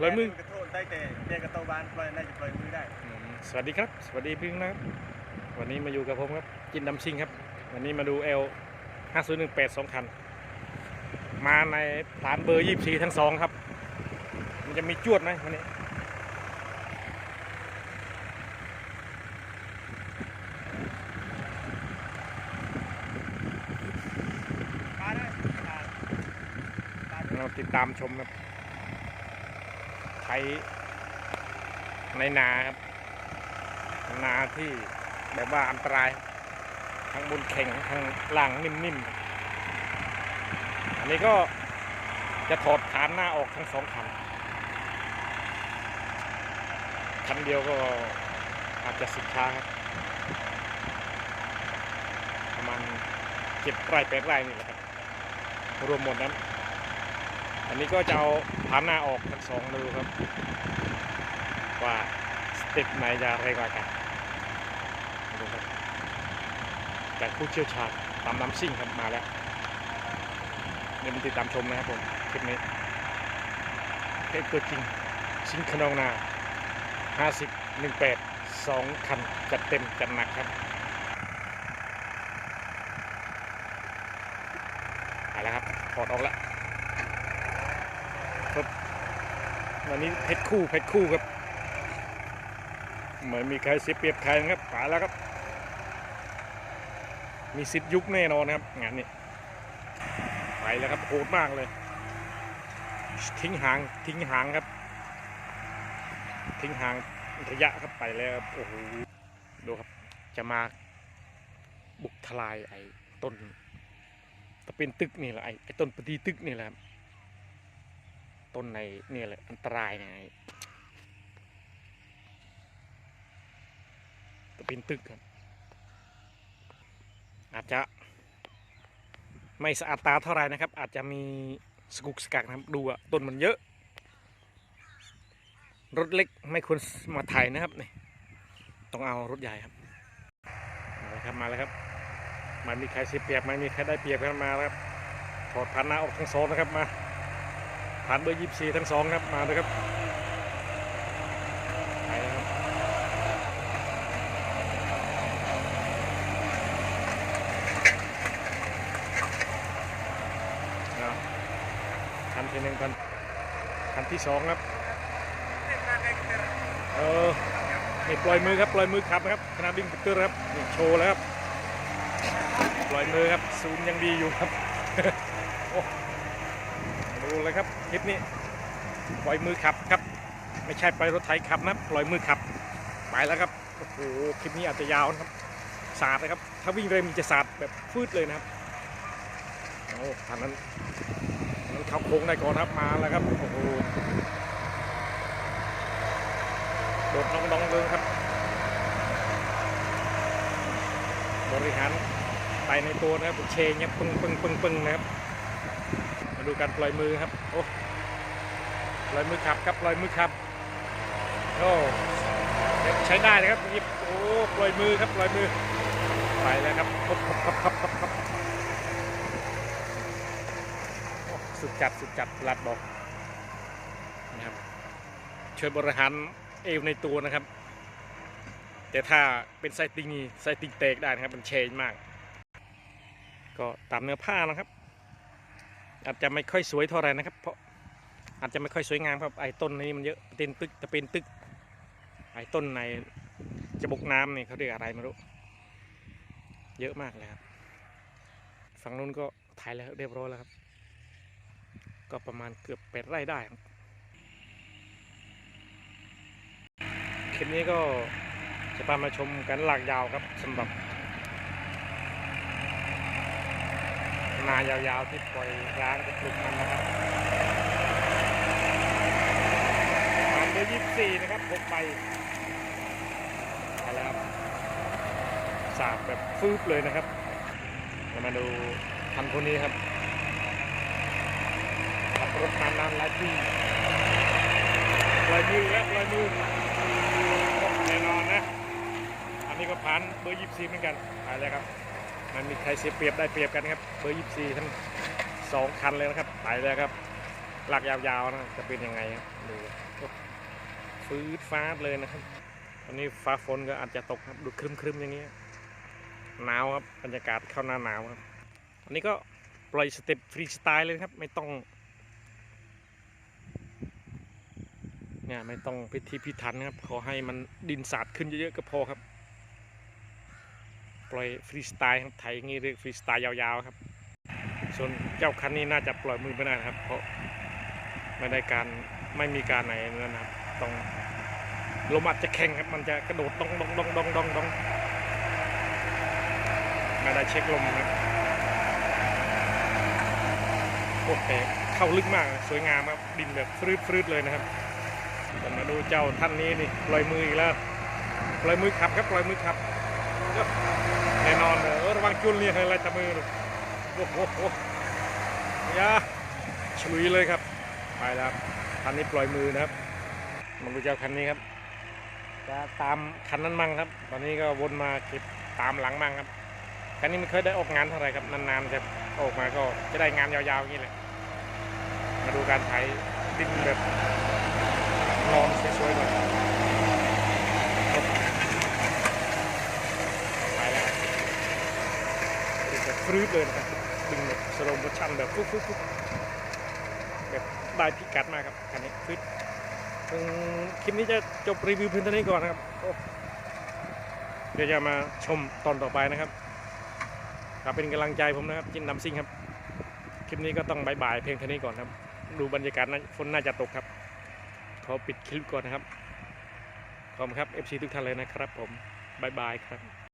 ปล่อยมือ กระโทษได้แต่แต่กระโตบานปล่อยน่าจะปล่อยมือได้อืมสวัสดีครับ สวัสดีพี่นะครับ วันนี้มาอยู่กับผมครับ จินดำซิงครับ วันนี้มาดู L 5018สองคัน มาในฐานเบอร์ 24 ทั้งสองครับ มันจะมีจวดไหมวันนี้ปาได้ปาปาเราติดตามชมครับใช้ในนาครับ นาที่แบบว่าอันตราย ทั้งบนแข็งทั้งล่างนิ่มๆ อันนี้ก็จะถอดฐานหน้าออกทั้งสองคัน คันเดียวก็อาจจะสิบช้าครับ ประมาณเจ็ดไร่แปดไร่นี่แหละครับ รวมหมดนั้น อันนี้ก็จะเอา ฐานหน้าออกทั้งสองดูครับ ว่าสเต็ปไหนจะแรงกว่ากันดูครับจากผู้เชี่ยวชาญตามน้ำซิ่งครับมาแล้วเดี๋ยวมาติดตามชมนะครับผมคลิปนี้เทปตัวจริงซิงขนองนา 50 18 2 คัน จัดเต็ม จัดหนักครับไปแล้วครับถอดออกแล้วครับ วันนี้เพชรคู่เพชรคู่ครับ เหมือนมีใครเสียเปรียบใครนะครับไปแล้วครับ มีสิทธิ์ยุคแน่นอนนะครับงานนี้ไปแล้วครับโหดมากเลย ทิ้งหางทิ้งหางครับ ทิ้งหางระยะครับไปแล้วครับโอ้โหดูครับจะมาบุกทลายไอ้ต้นแตะเป็นตึกนี่แหละไอ้ไอ้ต้นปฏิตึกนี่แหละครับ ต้นในนี่แหละอันตรายไอ้ตะเป็นตึกครับอาจจะ ไม่สะอาดตาเท่าไหรนะครับ อาจจะมีสกุกสกักนะครับดูอะต้นมันเยอะ รถเล็กไม่ควรมาถ่ายนะครับนี่ต้องเอารถใหญ่ครับมาเลยครับมาเลยครับมันมีใครเสียเปรียบไม่มีใครได้เปรียบกันมาแล้วครับถอดพันหน้าออกทั้งสองนะครับมา ผ่านเบอร์ยี่สี่ทั้งสองครับมาเลยครับไปแล้วครับคันที่หนึ่งคันคันที่สองครับเออนี่ปล่อยมือครับปล่อยมือขับนะครับคณะบิงเกอร์ครับนี่โชว์แล้วครับปล่อยมือครับซูมยังดีอยู่ครับ โอ้ดูเลยครับคลิปนี้ปล่อยมือขับครับ ไม่ใช่ปล่อยรถไถขับนะปล่อยมือขับไปแล้วครับโอ้โหคลิปนี้อาจจะยาวนะครับสาดนะครับ ถ้าวิ่งเร็วมันจะสาดแบบฟืดเลยนะครับโอ้ทานนั้นนั้นเข้าโค้งได้ก่อนครับมาแล้วครับโอ้โหโดดน้องน้องๆเลยครับ บริหารไปในตัวนะครับเชงเนี่ยปึ้งปึ้งปึ้งปึ้งนะครับ ดูการปล่อยมือครับโอ้ปล่อยมือขับครับปล่อยมือขับโอ้ใช้ได้นะครับหยิบโอ้ปล่อยมือครับปล่อยมือไปแล้วครับครับครับครับครับครับสุดจัดสุดจัดลัดบอกนะครับช่วยบริหารเอวในตัวนะครับ แต่ถ้าเป็นไซติงนี่ไซติงเตกได้นะครับมันเชนมาก ก็ตามเนื้อผ้านะครับ อาจจะไม่ค่อยสวยเท่าไหร่นะครับ เพราะอาจจะไม่ค่อยสวยงามครับไอ้ต้นนี้มันเยอะเต็นตึกจะเป็นตึก ไอ้ต้นในจะบกน้ำนี่เขาเรียกอะไรไม่รู้เยอะมากเลยครับฝั่งนู้นก็ถ่ายแล้วเรียบร้อยแล้วครับ ก็ประมาณเกือบเป็ดไร่ได้ครับคลิปนี้ก็จะพามาชมกันหลากยาวครับสำหรับ นายาวๆที่ปล่อยร้างกับปลูกมันนะครับมันเบอร์ยี่สี่นะครับหกใบไปแล้วครับสาบแบบฟืบเลยนะครับเรามาดูทันคนนี้ครับขับรถมานานหลายปีลอยมือแล้วลอยมือแน่นอนนะ อันนี้ก็ผ่านเบอร์ยี่สี่เหมือนกันไปแล้วครับ มันมีใครเสียเปรียบได้เปรียบกันครับเบอร์ยี่สี่ทั้งสองคันเลยนะครับไปแล้วครับหลากยาวๆนะจะเป็นยังไงครับดูโอ้ฟืดฟ้าดเลยนะครับตอนนี้ฟ้าฝนก็อาจจะตกครับดูครึมๆอย่างเงี้ยหนาวครับบรรยากาศเข้าหน้าหนาวครับอันนี้ก็ปล่อยสเต็ปฟรีสไตล์เลยครับ ไม่ต้องเนี่ยไม่ต้องพิธีพิถันครับขอให้มันดินสาดขึ้นเยอะๆก็พอครับ ปล่อยฟรีสไตล์ไถอย่างงี้เรียกฟรีสไตล์ยาวๆครับ ส่วนเจ้าคันนี้น่าจะปล่อยมือไม่ได้ครับ เพราะไม่ได้การไม่มีการไหนนั่นนะครับต้องลมอาจจะแข็งครับมันจะกระโดดดองดองดองดองดองดองไม่ได้เช็คลมนะโอ้แต่เข้าลึกมากสวยงามครับดินแบบฟรืดฟรืดเลยนะครับแต่มาดูเจ้าท่านนี้นี่ปล่อยมืออีกแล้วปล่อยมือขับครับปล่อยมือขับ แน่นอนเลยเออระวังจุลนี่อะไรจับมือโอ้โหโอ้ยาฉลุยเลยครับ ไปแล้วคันนี้ปล่อยมือนะครับมาดูเจ้าคันนี้ครับจะตามคันนั้นมั่งครับ ตอนนี้ก็วนมาเก็บตามหลังมั่งครับคันนี้ไม่เคยได้ออกงานเท่าไหร่ครับนานๆจะออกมาก็จะได้งานยาวๆอย่างนี้แหละมาดูการไถดินแบบนอนสวยๆหน่อยไปแล้วครับ รืดเลยนะครับดึงแบบสโลโมชั่นแบบฟุ๊บฟุ๊บฟุ๊บแบบได้พิกัดมากครับคันนี้ฟรืดอืมคลิปนี้จะจบรีวิวเพียงเท่านี้ก่อนนะครับเดี๋ยวจะมาชมตอนต่อไปนะครับก็เป็นกำลังใจผมนะครับ จินนำซิ่งครับ คลิปนี้ก็ต้องบายบายเพียงเท่านี้ก่อนครับ ดูบรรยากาศนะฝนน่าจะตกครับ ขอปิดคลิปก่อนนะครับ ขอบคุณครับ FC ทุกท่านเลยนะครับผมบายบายครับ